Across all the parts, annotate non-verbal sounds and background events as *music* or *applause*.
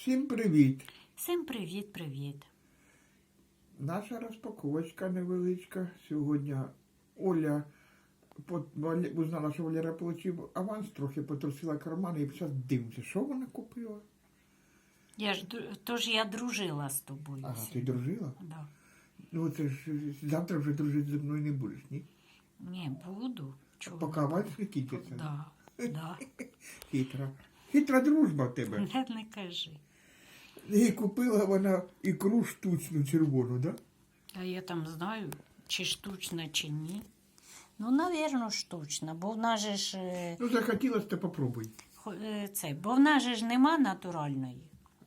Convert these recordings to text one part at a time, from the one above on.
Всім привіт! Всім привіт-привіт. Наша розпаковочка невеличка. Сьогодні Оля узнала, що Валера отримав аванс, трохи потрусила кармани і зараз дивимося, що вона купила. Я ж тож я дружила з тобою. Ага, ти дружила? Да. Ну це ж завтра вже дружити зі мною не будеш, ні? Ні, буду. Чого? Поки аванс не кінчиться. Да, да. *laughs* Хитра. Хитра дружба в тебе. Не, не кажи. І купила вона ікру штучну червону, да? А я там знаю, чи штучна, чи ні. Ну, навірно, штучна, бо в нас же ж е, Ну, захотілося, то попробуй. е, це, бо в нас же ж нема натуральної.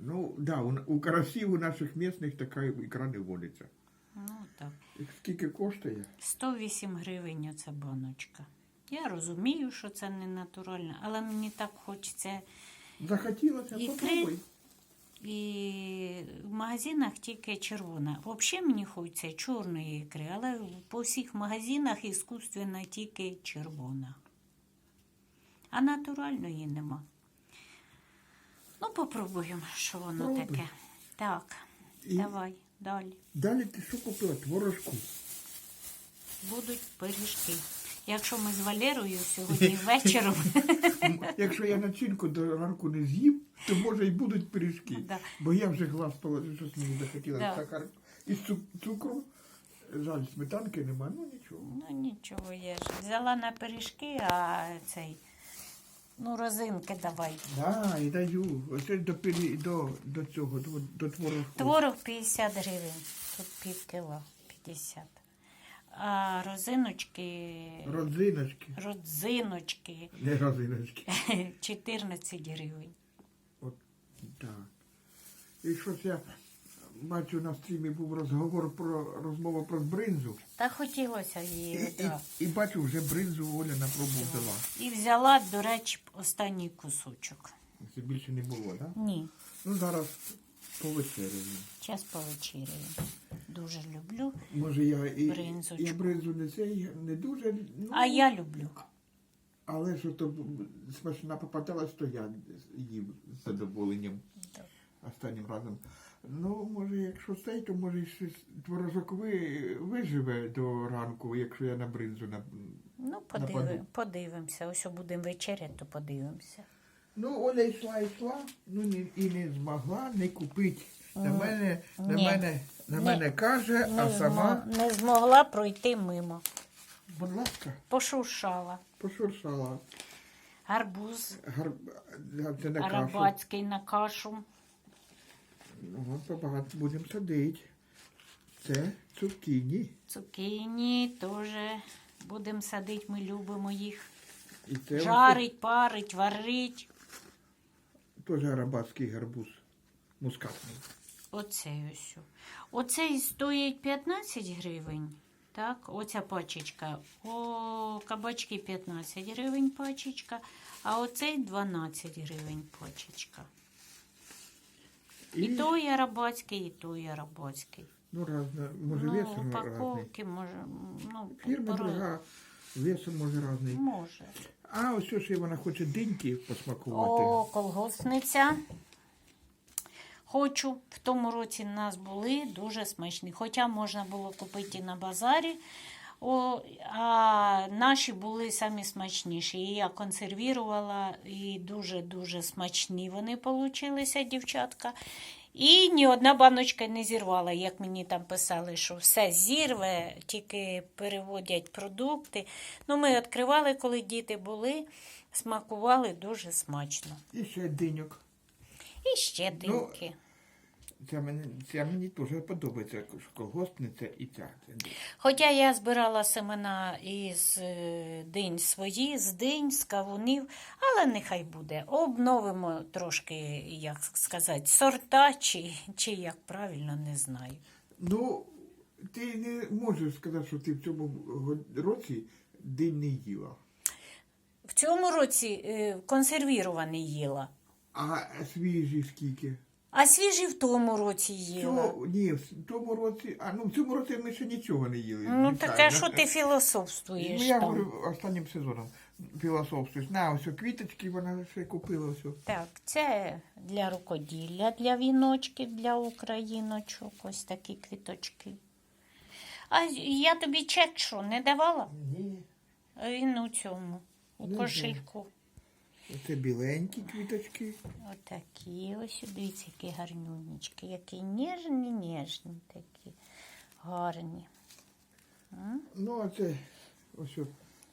Ну, да, у, у карасів у наших місних така ікра не водиться. Ну, так. І Скільки коштує? 108 гривень оця баночка. Я розумію, що це не натуральне, але мені так хочеться Захотілося, Ікри? попробуй. І в магазинах тільки червона. Взагалі мені хочеться чорної ікри, але по всіх магазинах іскусственно тільки червона. А натуральної нема. Ну, попробуємо, що воно Пробуй. таке. Так, І- давай далі. Далі ти що купила? Творожку. Будуть пиріжки. Якщо ми з Валерою сьогодні *laughs* вечором, Якщо я начинку до ранку не з'їм, то може і будуть пиріжки. Да. Бо я вже глаз положив, щось мені захотілося Да. сахар. Із цукру. Жаль, сметанки нема, ну нічого. ну нічого, я ж взяла на пиріжки, а цей, ну, розинки давай. Да, і даю. Оце до, пирі- до, до цього, до, до творожку. Творог 50 гривень, тут пів кіла 50. А розиночки, Родзиночки. родзиночки Не родзиночки. *laughs* 14 гривень. От так. І щось я бачу на стрімі був розговор про розмова про бринзу. Та хотілося І, її. і, Да. і бачу, вже бринзу Оля на пробу взяла. І взяла, до речі, останній кусочок. Це більше не було, так? Да? Ні, Ну зараз повечеряємо. час повечеряю. Дуже люблю. Може я і Бринзочку. я бринзу не цей не дуже. Ну, А я люблю. Але що то смачна попадалась, то я їм з задоволенням Так. останнім разом. Ну, може, якщо цей, то може щось творожок ви, виживе до ранку, якщо я на бринзу на. Ну, подиви, подивимося. Ось будемо вечеряти, то подивимося. Ну, Оля йшла, йшла, ну і не змогла не купити. На мене, на Ні. мене, на Ні. мене каже, а Не, сама, змо- не змогла пройти мимо. будь ласка, Пошуршала. пошуршала. Гарбуз Гар... Це на кашу. арабатський на кашу. Ну, от побагато будемо садити. Це цукіні. Цукіні теж будемо садити, ми любимо їх. І це Жарить, парить, варить. Теж арабатський гарбуз. Мускатний. Оцей ось. Оцей стоїть 15 гривень. Так, оця пачечка. О, кабачки 15 гривень пачечка, а оцей 12 гривень пачечка. І, той арабатський, і той арабатський. Ну, разно, може ну, весом разний. упаковки, може, ну, Фірма друга, весом може разний. Може. А ось ще вона хоче диньки посмакувати. О, колгоспниця. Хочу. В тому році в нас були дуже смачні. Хоча можна було купити на базарі. О, а наші були самі смачніші. І я консервувала, і дуже-дуже смачні вони получилися, дівчатка. І ні одна баночка не зірвала, як мені там писали, що все зірве, тільки переводять продукти. Ну, ми відкривали, коли діти були, смакували дуже смачно. І ще диньок. І ще диньки. Це мені, це мені теж подобається, колгоспниця і ця. Хоча я збирала семена із е, динь свої, з динь, з кавунів, але нехай буде. Обновимо трошки, як сказати, сорта, чи, чи як правильно, не знаю. Ну, ти не можеш сказати, що ти в цьому році динь не їла. В цьому році е, консервірований їла, А свіжі скільки? А свіжий в тому році їла. Цього, ні, в тому році, а ну в цьому році ми ще нічого не їли. Ну таке, що ти філософствуєш Ну, я там. говорю останнім сезоном. філософствуєш. На, ось квіточки вона ще купила ось. Так, це для рукоділля, для віночків, для україночок. Ось такі квіточки. А я тобі чек що, не давала? Ні. Він у цьому, у Ну, кошельку. Це біленькі квіточки. Отакі ось, дивіться, які гарнюнечки, які ніжні, ніжні такі, гарні. Ну, а це ось о,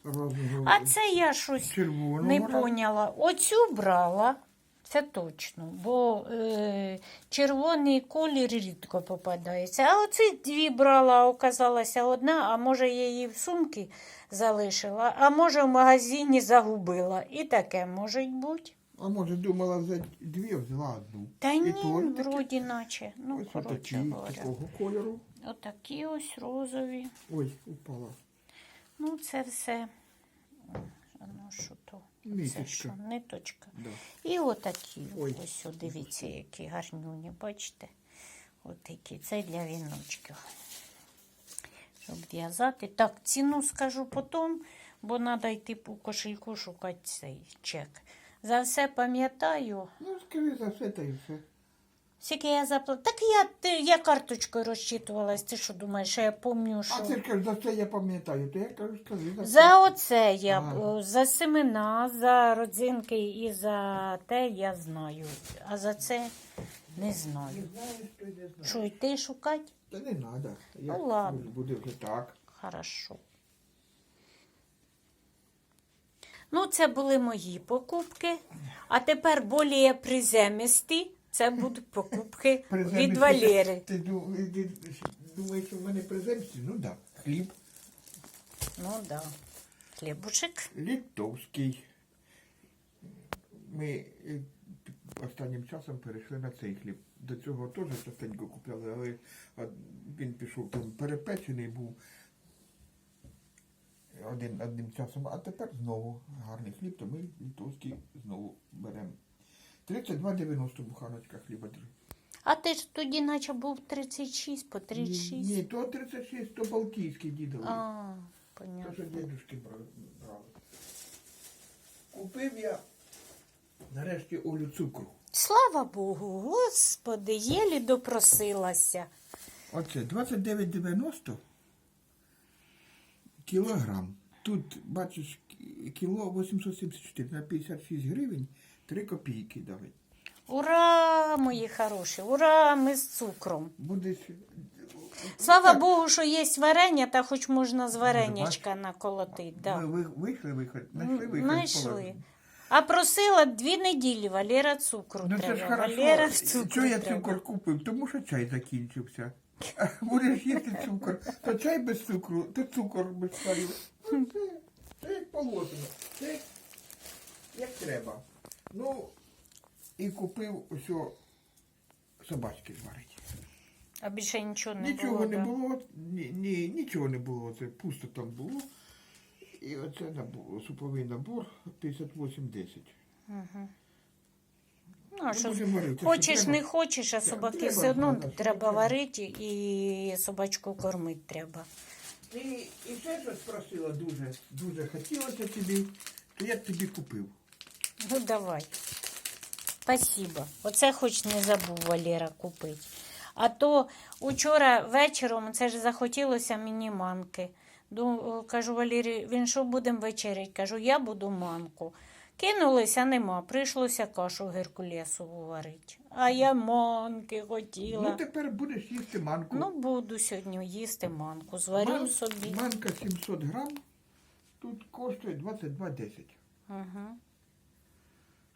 розміру А це я щось червоного. не вона. поняла. Оцю брала, це точно, бо е, червоний колір рідко попадається. А оці дві брала, оказалася одна, а може я її в сумки залишила, а може в магазині загубила. І таке може бути. А може думала взяти дві, взяла одну. Та І ні, теж такі. вроді наче. Ну, ось коротше отакі, говоря. такого кольору. Отакі ось розові. Ой, упала. Ну, це все. Ну, що то? Це Ниточка. що? Ниточка. Да. І отакі. Ой. Ось, о, дивіться, які гарнюні, бачите? Отакі. Це для віночків. Щоб в'язати. Так, ціну скажу потім, бо треба йти по кошельку шукати цей чек. За все пам'ятаю. Ну, скажи за все та і все. Скільки я заплатила. Так я, ти, я карточкою розчитувалась. Ти що думаєш, що я пам'ятаю, що. А ти кажеш, за це я пам'ятаю, то я кажу, скажи за. За оце я Ага. за семена, за родзинки і за те я знаю. А за це не Не знаю. знаєш, то й не знаєш. Що йти шукати? Та не треба. Ну, ладно. Буде вже так. Хорошо. Ну, це були мої покупки. А тепер більш приземисті. Це будуть покупки від Валери. *laughs* Ти думаєш, що в мене приземсті? Ну так. Да. Хліб Ну так. Да. Хлібушек. літовський. Ми е, останнім часом перейшли на цей хліб. До цього теж частенько купляли, але він пішов там перепечений був один, одним часом, а тепер знову гарний хліб, то ми літовський знову беремо. 32,90 буханочка хліба. А ти ж тоді наче був 36 по 36. Ні, то 36, то Балтійський дідовий. А, То, що понятно. дідушки брали. Купив я нарешті Олю цукру. Слава Богу, Господи, єлі допросилася. Оце 29,90 кілограм. Тут, бачиш, кі- кіло 874 на 56 гривень, 3 копійки дали. Ура, мої хороші, ура, ми з цукром. Буде... Слава Так, Богу, що є варення, та хоч можна з варенячка наколотити. Да. Ви, ви вийшли виход, знайшли виход. Знайшли. А просила дві неділі Валера цукру Ну це треба. ж хорошо. Валера цукру Чого я треба. цукор купив? Тому що чай закінчився. А *laughs* Будеш їсти цукор, то чай без цукру, то цукор без чаю. Ну, Це, це як положено. Це як, як треба. Ну, і купив усього собачки зварить. А більше нічого не Нічого було. не да? було, ні, ні, нічого не було, це пусто там було. І оце набор, суповий набор 58,10. Ну, а що, будемо варити. хочеш, Треба. не хочеш, а собаки треба, все одно треба, треба треба. варити і собачку кормити треба. І, і ще щось просила дуже, дуже хотілося тобі, то я тобі купив. Ну давай. Спасибо. Оце хоч не забув Валера купити. А то учора вечором це ж захотілося мені манки. Кажу Валері, він що будемо вечерять? Кажу, я буду манку. Кинулися, нема. Прийшлося кашу геркулесову варити. А я манки хотіла. Ну тепер будеш їсти манку. Ну, буду сьогодні їсти манку. Зварю Ман- собі. Манка 700 грам, тут коштує 22,10. Угу.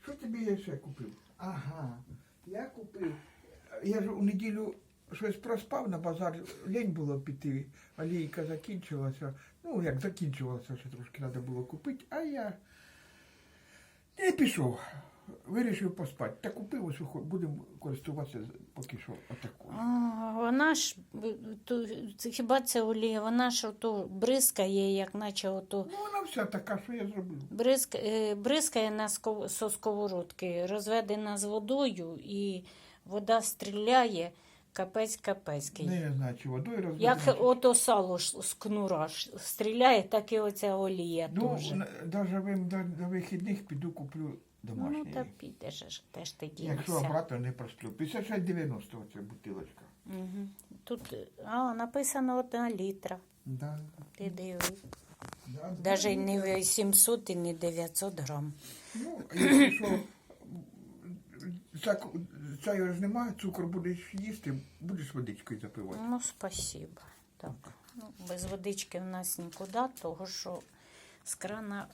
Що тобі я ще купив? Ага, я купив. Я ж у неділю щось проспав на базар, лень було піти, олійка закінчилася. Ну, як закінчилася, ще трошки треба було купити, а я не пішов. Вирішив поспати. Та купив ось будемо користуватися поки що отакою. А, вона ж то, хіба це олія? Вона ж ото бризкає, як наче ото Ну, вона вся така, що я зробив. бризк, е, бризкає на ско- со сковородки, розведена з водою, і вода стріляє. Капець капецький. Не знаю, чи водою розведено. Як ото сало ж з кнура ж стріляє, так і оця олія Ну, теж. навіть до, до вихідних піду куплю домашній. Ну, та підеш ж, теж ти Якщо дінешся. обратно не просплю. 56,90 оця бутилочка. Угу. Тут а, написано одна літра. Да. Ти диви. Да, Навіть не 800 і не 900 грам. Ну, якщо *coughs* що, чаю ж немає, цукор будеш їсти, будеш водичкою запивати. Ну, спасибо. Так. Ну, без водички в нас нікуди, того що з крана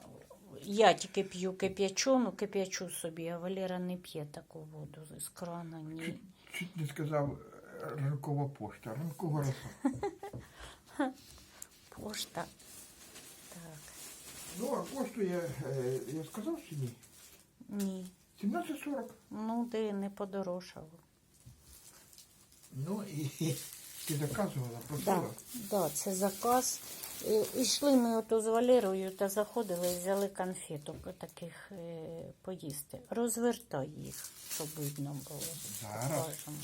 я тільки п'ю кип'ячону, кип'ячу собі, а Валера не п'є таку воду з крана. Ні. Чуть, не сказав ранкова пошта, ранкова роса. *laughs* Пошта. Так. Ну, а коштує, е, я сказав чи ні? Ні. 17,40. Ну, де не подорожало. Ну і ти заказувала, Так, просила. да, це заказ. Е, Ішли ми ото з Валерою та заходили і взяли конфеток таких е, поїсти. Розвертай їх, щоб видно було. Зараз. Покажемо.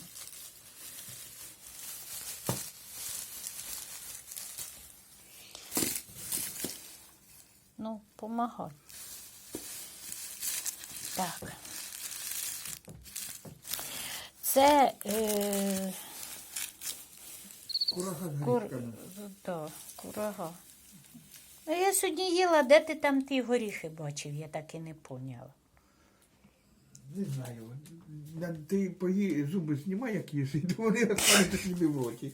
Ну, помагай. Так. Це е, Курага з Кур... Да, курага. А я сьогодні їла, де ти там ті горіхи бачив, я так і не поняла. Не знаю. На- Ти пої зуби знімай, як їси, то вони розпадуться собі в роті.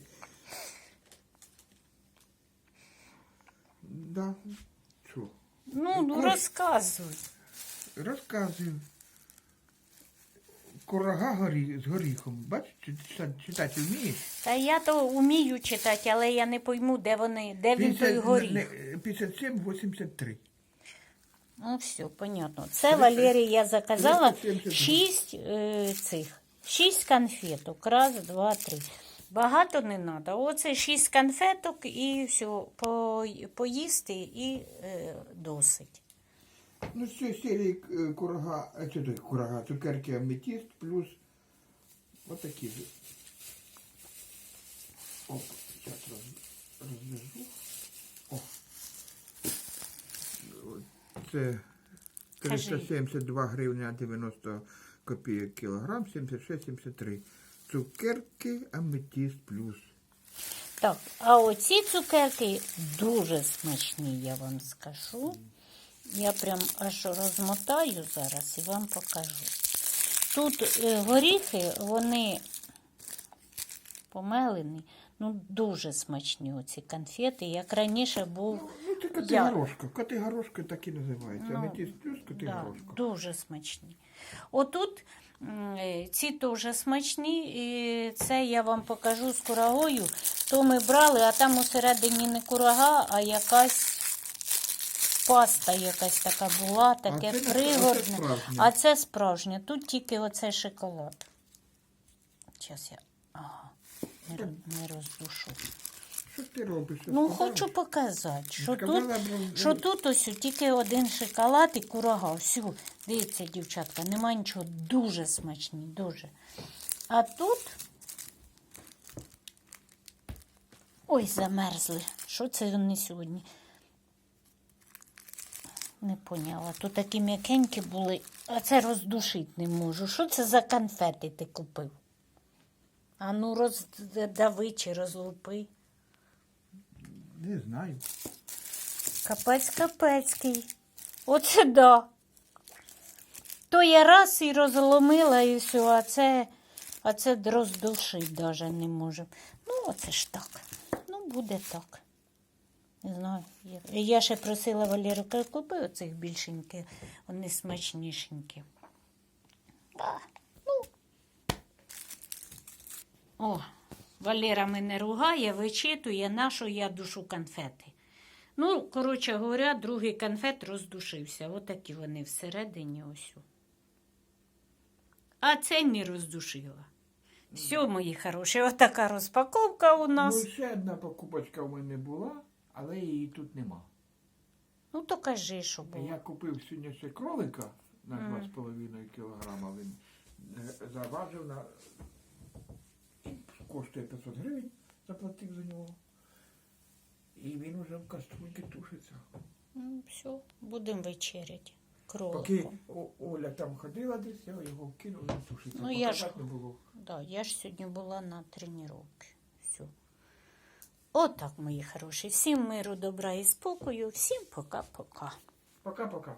Да. Що? Ну, ну розказуй. Розказую. Курага горі, з горіхом. Бачиш, чи- читати, вмієш? Та я то вмію читати, але я не пойму, де вони, де він той горіх. 57, 83. Ну, все, понятно. Це Валерії я заказала 372. шість е, цих, шість конфеток. Раз, два, три. Багато не треба. Оце шість конфеток і все, по, поїсти і е, досить. Ну, з цієї серії е, курага, а це той курага, цукерки аметіст плюс отакі. Оп, зараз роз, розв'яжу. О. Це 372 гривня 90 копійок кілограм, 76-73. Цукерки аметіст плюс. Так, а оці цукерки дуже смачні, я вам скажу. Я прям аж розмотаю зараз і вам покажу. Тут е, горіхи, вони помелені, ну дуже смачні оці конфети. Як раніше був Ну, це категорошка. Категорошка так і називається. Ну, Аметіст плюс да, дуже смачні. Отут е, ці теж смачні, і це я вам покажу з курагою. То ми брали, а там усередині не курага, а якась паста якась така була, таке це не- пригордне. оце справжнє. А це справжнє. Тут тільки оцей шоколад. Зараз я ага, не, роздушу. Що ти робиш? Ну, хочу показати, що тут, що тут ось тільки один шоколад і курага. Всю. Дивіться, дівчатка, нема нічого. Дуже смачні, дуже. А тут. Ой, замерзли. Що це вони сьогодні? Не поняла. Тут такі м'якенькі були, а це роздушити не можу. Що це за конфети ти купив? А ну роздави чи розлупи. Не знаю. Капець капецький. Оце да. То я раз і розломила і все, а це, а це роздушить навіть не може. Ну, оце ж так. Ну, буде так. Не знаю. Я, ще просила Валеру, купи оцих більшеньких, вони смачнішенькі. Ну. О, Валера мене ругає, вичитує, на що я душу конфети. Ну, коротше говоря, другий конфет роздушився. Отакі вони всередині ось. А цей не роздушила. Все, мої хороші, отака розпаковка у нас. Ну, ще одна покупочка в мене була, але її тут нема. Ну, то кажи, що було. Я купив сьогодні ще кролика на 2,5 кілограма. Він е, заважив на коштує 500 гривень, заплатив за нього. І він уже в каструльки тушиться. Ну, все, будемо вечеряти. Поки Кроликом. О- Оля там ходила десь, я його вкинув і тушиться. Ну, я ж- не було. Да, я ж сьогодні була на тренуванні. Отак, мої хороші. Всім миру, добра і спокою. Всім пока-пока. Пока-пока.